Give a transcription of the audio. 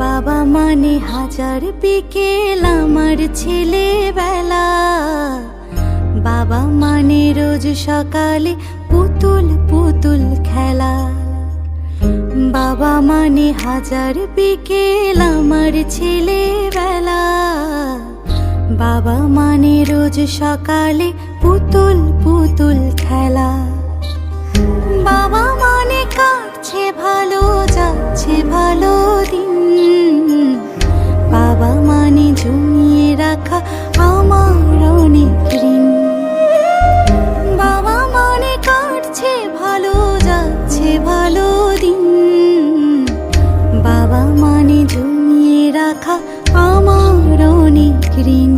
মানে হাজার বিকেল আমার ছেলেবেলা। বাবা মানে রোজ সকালে পুতুল পুতুল খেলা। বাবা মানে হাজার বিকেল আমার ছেলেবেলা। বাবা মানে রোজ সকালে পুতুল বাবা মানে জমিয়ে রাখা আমার অনেক ঋণ